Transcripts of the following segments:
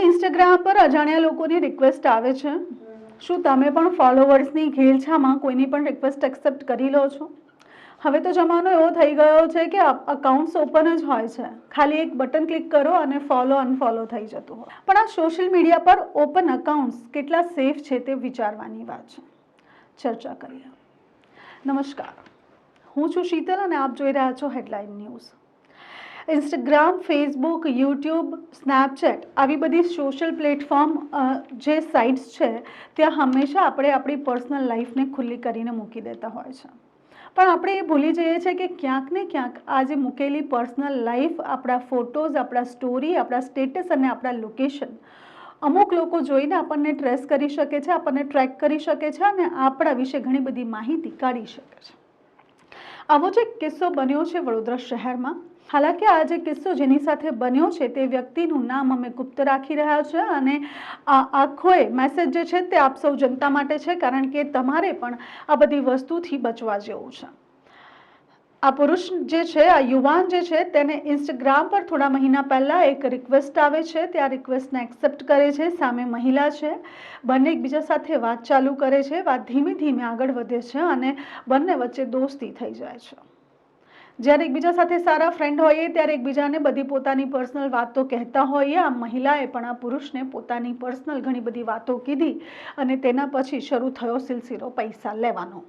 Instagram પર અજાણ્યા લોકોની રિક્વેસ્ટ આવે છે? શું તમે પણ ફોલોવર્સની ઘેલછામાં કોઈની પણ રિક્વેસ્ટ એક્સેપ્ટ કરી લો છો? હવે તો જમાનો એવો થઈ ગયો છે કે અકાઉન્ટ્સ ઓપન જ હોય છે. ખાલી એક બટન ક્લિક કરો અને ફોલો અનફોલો થઈ જતું હોય. પણ આ સોશિયલ મીડિયા પર ઓપન અકાઉન્ટ્સ કેટલા સેફ છે તે વિચારવાની વાત છે. ચર્ચા કરીએ. નમસ્કાર. હું છું શીતલ અને આપ જોઈ રહ્યા છો headline news Instagram Facebook YouTube Snapchat આવી બધી સોશિયલ પ્લેટફોર્મ જે સાઇટ્સ છે, ત્યાં હંમેશા આપણે આપણી પર્સનલ લાઈફને ખુલ્લી કરીને મૂકી દેતા હોય છે. પણ આપણે એ ભૂલી જઈએ છીએ કે ક્યાંક ને ક્યાંક આ જે મૂકેલી પર્સનલ લાઈફ આપણા ફોટોઝ આપણા સ્ટોરી આપણા સ્ટેટસ અને આપણા લોકેશન અમુક લોકો જોઈને આપણને ટ્રેસ કરી શકે છે, આપણને ટ્રેક કરી શકે છે અને આપણા વિશે ઘણી બધી માહિતી કાઢી શકે છે. આવો જ એક કિસ્સો બન્યો છે વડોદરા શહેરમાં. હાલાકી આ જે કિસ્સો જેની સાથે બન્યો છે તે વ્યક્તિનું નામ અમે ગુપ્ત રાખી રહ્યા છે અને આ એ મેસેજ જે છે તે આપ સૌ જનતા માટે છે કારણ કે તમારે પણ આ બધી વસ્તુથી બચવા જેવું છે. આ પુરુષ જે છે, આ યુવાન જે છે તેને ઇન્સ્ટાગ્રામ પર થોડા મહિના પહેલાં એક રિક્વેસ્ટ આવે છે. તે આ રિક્વેસ્ટને એક્સેપ્ટ કરે છે. સામે મહિલા છે. બંને એકબીજા સાથે વાત ચાલુ કરે છે. વાત ધીમે ધીમે આગળ વધે છે અને બંને વચ્ચે દોસ્તી થઈ જાય છે. જ્યારે એકબીજા સાથે સારા ફ્રેન્ડ હોઈએ ત્યારે એકબીજાને બધી પોતાની પર્સનલ વાતો કહેતા હોઈએ. આ મહિલાએ પણ આ પુરુષને પોતાની પર્સનલ ઘણી બધી વાતો કીધી અને તેના પછી શરૂ થયો સિલસિલો પૈસા લેવાનો,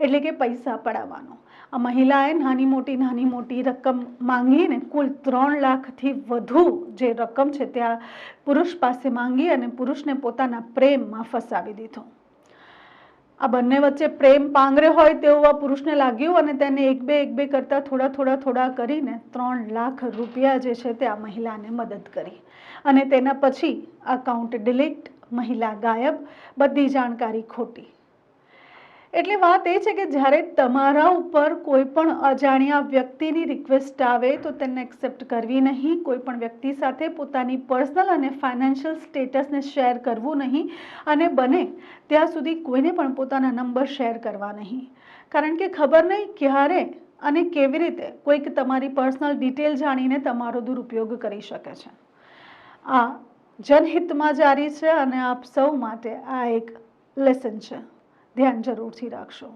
એટલે કે પૈસા પડાવવાનો. આ મહિલાએ નાની મોટી નાની મોટી રકમ માંગીને કુલ ત્રણ લાખથી વધુ જે રકમ છે ત્યાં પુરુષ પાસે માંગી અને પુરુષને પોતાના પ્રેમમાં ફસાવી દીધો. આ બંને વચ્ચે પ્રેમ પાંગરે હોય તેવું આ પુરુષને લાગ્યું અને તેને એક બે એક બે કરતાં થોડા થોડા થોડા કરીને ત્રણ લાખ રૂપિયા જે છે તે આ મહિલાને મદદ કરી. અને તેના પછી અકાઉન્ટ ડિલીટ મહિલા ગાયબ, બધી જાણકારી ખોટી. એટલે વાત એ છે કે જ્યારે તમારા ઉપર કોઈ પણ અજાણ્યા વ્યક્તિની રિક્વેસ્ટ આવે તો તેને એક્સેપ્ટ કરવી નહીં, કોઈ પણ વ્યક્તિ સાથે પોતાની પર્સનલ અને ફાઇનાન્શિયલ સ્ટેટસને શેર કરવું નહીં અને બને ત્યાં સુધી કોઈને પણ પોતાના નંબર શેર કરવા નહીં. કારણ કે ખબર નહીં ક્યારે અને કેવી રીતે કોઈક તમારી પર્સનલ ડિટેલ જાણીને તમારો દુરુપયોગ કરી શકે છે. આ જનહિતમાં જારી છે અને આપ સૌ માટે આ એક લેસન છે. ધ્યાન જરૂરથી રાખશો.